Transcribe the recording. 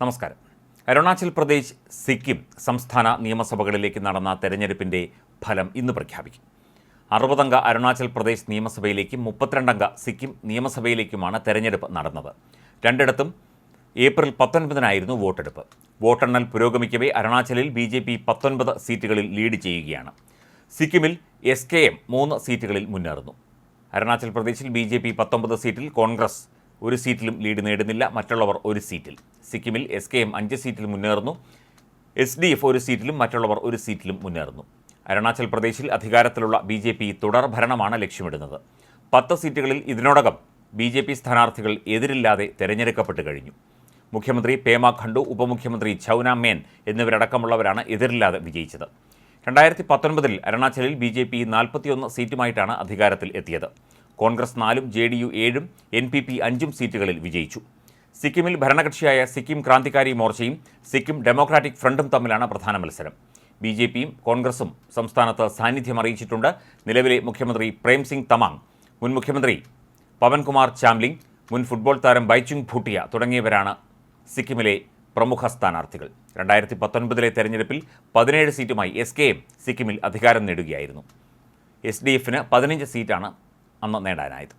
നമസ്കാരം. അരുണാചൽ പ്രദേശ് സിക്കിം സംസ്ഥാന നിയമസഭകളിലേക്ക് നടന്ന തെരഞ്ഞെടുപ്പിന്റെ ഫലം ഇന്ന് പ്രഖ്യാപിക്കും. അറുപതംഗ അരുണാചൽ പ്രദേശ് നിയമസഭയിലേക്കും മുപ്പത്തിരണ്ടംഗ സിക്കിം നിയമസഭയിലേക്കുമാണ് തെരഞ്ഞെടുപ്പ് നടന്നത്. രണ്ടിടത്തും ഏപ്രിൽ പത്തൊൻപതിനായിരുന്നു വോട്ടെടുപ്പ്. വോട്ടെണ്ണൽ പുരോഗമിക്കവേ അരുണാചലിൽ ബി ജെ പി പത്തൊൻപത് സീറ്റുകളിൽ ലീഡ് ചെയ്യുകയാണ്. സിക്കിമിൽ എസ് കെ എം മൂന്ന് സീറ്റുകളിൽ മുന്നേറുന്നു. അരുണാചൽ പ്രദേശിൽ ബി ജെ പി പത്തൊമ്പത് സീറ്റിൽ കോൺഗ്രസ് ഒരു സീറ്റിലും ലീഡ് നേടുന്നില്ല മറ്റുള്ളവർ ഒരു സീറ്റിൽ. സിക്കിമിൽ എസ് കെ എം അഞ്ച് സീറ്റിൽ മുന്നേറുന്നു. എസ് ഡി എഫ് ഒരു സീറ്റിലും മറ്റുള്ളവർ ഒരു സീറ്റിലും മുന്നേറുന്നു. അരുണാചൽ പ്രദേശിൽ അധികാരത്തിലുള്ള ബി ജെ പി തുടർ ഭരണമാണ് ലക്ഷ്യമിടുന്നത്. പത്ത് സീറ്റുകളിൽ ഇതിനോടകം ബി ജെ പി സ്ഥാനാർത്ഥികൾ എതിരില്ലാതെ തെരഞ്ഞെടുക്കപ്പെട്ട് കഴിഞ്ഞു. മുഖ്യമന്ത്രി പേമ ഖണ്ഡു ഉപമുഖ്യമന്ത്രി ചൗന മേൻ എന്നിവരടക്കമുള്ളവരാണ് എതിരില്ലാതെ വിജയിച്ചത്. രണ്ടായിരത്തി പത്തൊൻപതിൽ അരുണാചലിൽ ബി ജെ പി നാൽപ്പത്തിയൊന്ന് സീറ്റുമായിട്ടാണ് അധികാരത്തിൽ എത്തിയത്. കോൺഗ്രസ് നാലും ജെ ഡി യു ഏഴും എൻ പി പി അഞ്ചും സീറ്റുകളിൽ വിജയിച്ചു. സിക്കിമിൽ ഭരണകക്ഷിയായ സിക്കിം ക്രാന്തികാരി മോർച്ചയും സിക്കിം ഡെമോക്രാറ്റിക് ഫ്രണ്ടും തമ്മിലാണ് പ്രധാന മത്സരം. ബി ജെ പിയും കോൺഗ്രസും സംസ്ഥാനത്ത് സാന്നിധ്യം അറിയിച്ചിട്ടുണ്ട്. നിലവിലെ മുഖ്യമന്ത്രി പ്രേം സിംഗ് തമാങ് മുൻ മുഖ്യമന്ത്രി പവൻകുമാർ ചാംലിംഗ് മുൻ ഫുട്ബോൾ താരം ബൈചുങ് ഭൂട്ടിയ തുടങ്ങിയവരാണ് സിക്കിമിലെ പ്രമുഖ സ്ഥാനാർത്ഥികൾ. രണ്ടായിരത്തി പത്തൊൻപതിലെ തെരഞ്ഞെടുപ്പിൽ പതിനേഴ് സീറ്റുമായി എസ് കെ എം സിക്കിമിൽ അധികാരം നേടുകയായിരുന്നു. എസ് ഡി എഫിന് പതിനഞ്ച് സീറ്റാണ് അന്ന് നേടാനായത്.